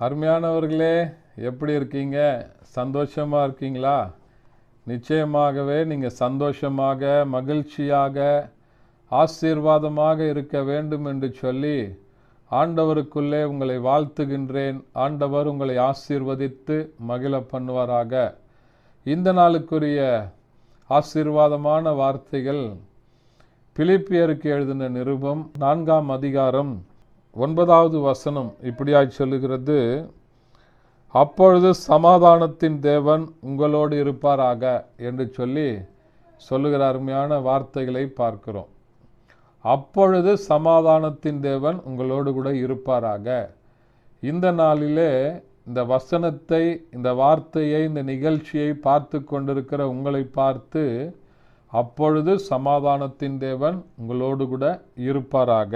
அருமையானவர்களே எப்படி இருக்கீங்க? சந்தோஷமாக இருக்கீங்களா? நிச்சயமாகவே நீங்கள் சந்தோஷமாக மகிழ்ச்சியாக ஆசீர்வாதமாக இருக்க வேண்டும் என்று சொல்லி ஆண்டவருக்குள்ளே உங்களை வாழ்த்துகின்றேன். ஆண்டவர் உங்களை ஆசீர்வதித்து மகிழ பண்ணுவாராக. இந்த நாளுக்குரிய ஆசீர்வாதமான வார்த்தைகள் பிலிப்பியருக்கு எழுதின நிருபம் நான்காம் அதிகாரம் ஒன்பதாவது வசனம் இப்படியாய் சொல்லுகிறது. அப்பொழுது சமாதானத்தின் தேவன் உங்களோடு இருப்பாராக என்று சொல்லி சொல்லுகிற அருமையான வார்த்தைகளை பார்க்கிறோம். அப்பொழுது சமாதானத்தின் தேவன் உங்களோடு கூட இருப்பாராக. இந்த நாளிலே இந்த வசனத்தை இந்த வார்த்தையை இந்த நிகழ்ச்சியை பார்த்து கொண்டிருக்கிற உங்களை பார்த்து அப்பொழுது சமாதானத்தின் தேவன் உங்களோடு கூட இருப்பாராக.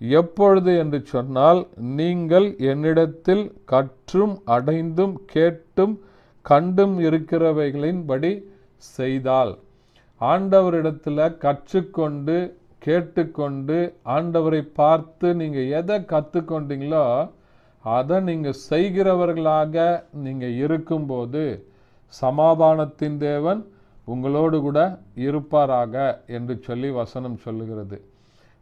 எப்பொழுது என்று சொன்னால் நீங்கள் என்னிடத்தில் கற்றும் அடைந்தும் கேட்டும் கண்டும் இருக்கிறவைகளின்படி செய்தால். ஆண்டவரிடத்தில் கற்றுக்கொண்டு கேட்டுக்கொண்டு ஆண்டவரை பார்த்து நீங்கள் எதை கற்றுக்கொண்டீங்களோ அதை நீங்கள் செய்கிறவர்களாக நீங்கள் இருக்கும்போது சமாதானத்தின் தேவன் உங்களோடு கூட இருப்பாராக என்று சொல்லி வசனம் சொல்லுகிறது.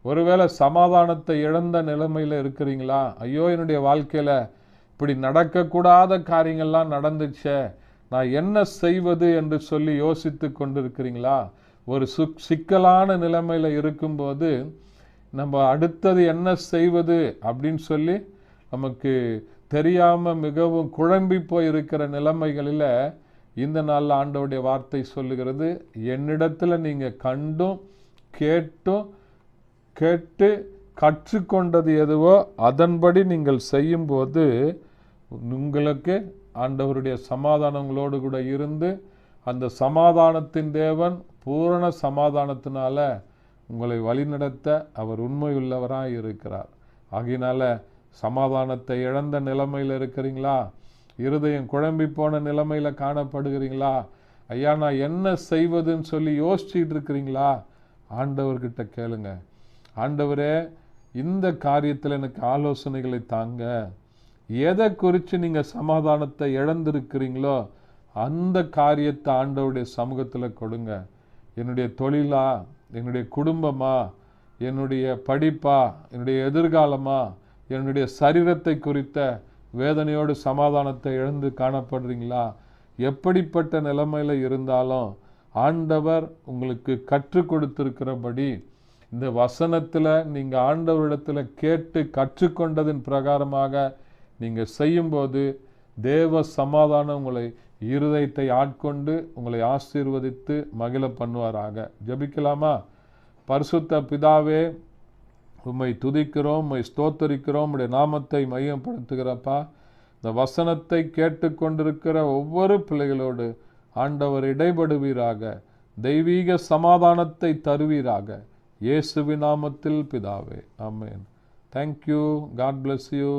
ஒருவேளை சமாதானத்தை இழந்த நிலைமையில் இருக்கிறீங்களா? ஐயோ என்னுடைய வாழ்க்கையில் இப்படி நடக்கக்கூடாத காரியங்கள்லாம் நடந்துச்சே நான் என்ன செய்வது என்று சொல்லி யோசித்து கொண்டிருக்கிறீங்களா? ஒரு சுக் சிக்கலான நிலைமையில் இருக்கும்போது நம்ம அடுத்தது என்ன செய்வது அப்படின்னு சொல்லி நமக்கு தெரியாமல் மிகவும் குழம்பி போய் இருக்கிற நிலைமைகளில் இந்த நாளில் ஆண்டவுடைய வார்த்தை சொல்லுகிறது என்னிடத்தில் நீங்கள் கண்டும் கேட்டும் கேட்டு கற்றுக்கொண்டது எதுவோ அதன்படி நீங்கள் செய்யும்போது உங்களுக்கு ஆண்டவருடைய சமாதானங்களோடு கூட இருந்து அந்த சமாதானத்தின் தேவன் பூரண சமாதானத்தினால உங்களை வழிநடத்த அவர் உண்மையுள்ளவராக இருக்கிறார். ஆகையினால சமாதானத்தை இழந்த நிலைமையில் இருக்கிறீங்களா? இருதயம் குழம்பி போன நிலைமையில் காணப்படுகிறீங்களா? ஐயா நான் என்ன செய்வதுன்னு சொல்லி யோசிச்சுட்டு இருக்கிறீங்களா? ஆண்டவர்கிட்ட கேளுங்கள் ஆண்டவரே இந்த காரியத்தில் எனக்கு ஆலோசனைகளை தாங்க. எதை குறித்து நீங்கள் சமாதானத்தை இழந்திருக்கிறீங்களோ அந்த காரியத்தை ஆண்டவருடைய சமூகத்தில் கொடுங்க. என்னுடைய தொழிலா என்னுடைய குடும்பமா என்னுடைய படிப்பா என்னுடைய எதிர்காலமா என்னுடைய சரீரத்தை குறித்த வேதனையோடு சமாதானத்தை இழந்து காணப்படுறீங்களா? எப்படிப்பட்ட நிலைமையில் இருந்தாலும் ஆண்டவர் உங்களுக்கு கற்றுக் கொடுத்திருக்கிறபடி இந்த வசனத்தில் நீங்கள் ஆண்டவரிடத்தில் கேட்டு கற்றுக்கொண்டதின் பிரகாரமாக நீங்கள் செய்யும்போது தேவ சமாதானம் உங்களை இருதயத்தை ஆட்கொண்டு உங்களை ஆசீர்வதித்து மகிழ பண்ணுவாராக. ஜபிக்கலாமா? பரிசுத்த பிதாவே உம்மை துதிக்கிறோம் உம்மை ஸ்தோத்தரிக்கிறோம் உடைய நாமத்தை மையப்படுத்துகிறப்பா. இந்த வசனத்தை கேட்டுக்கொண்டிருக்கிற ஒவ்வொரு பிள்ளைகளோடு ஆண்டவர் இடைபடுவீராக. தெய்வீக சமாதானத்தை தருவீராக. இயேசுவின் நாமத்தில் பிதாவே ஆமேன் தேங்க்யூ காட் பிளஸ் யூ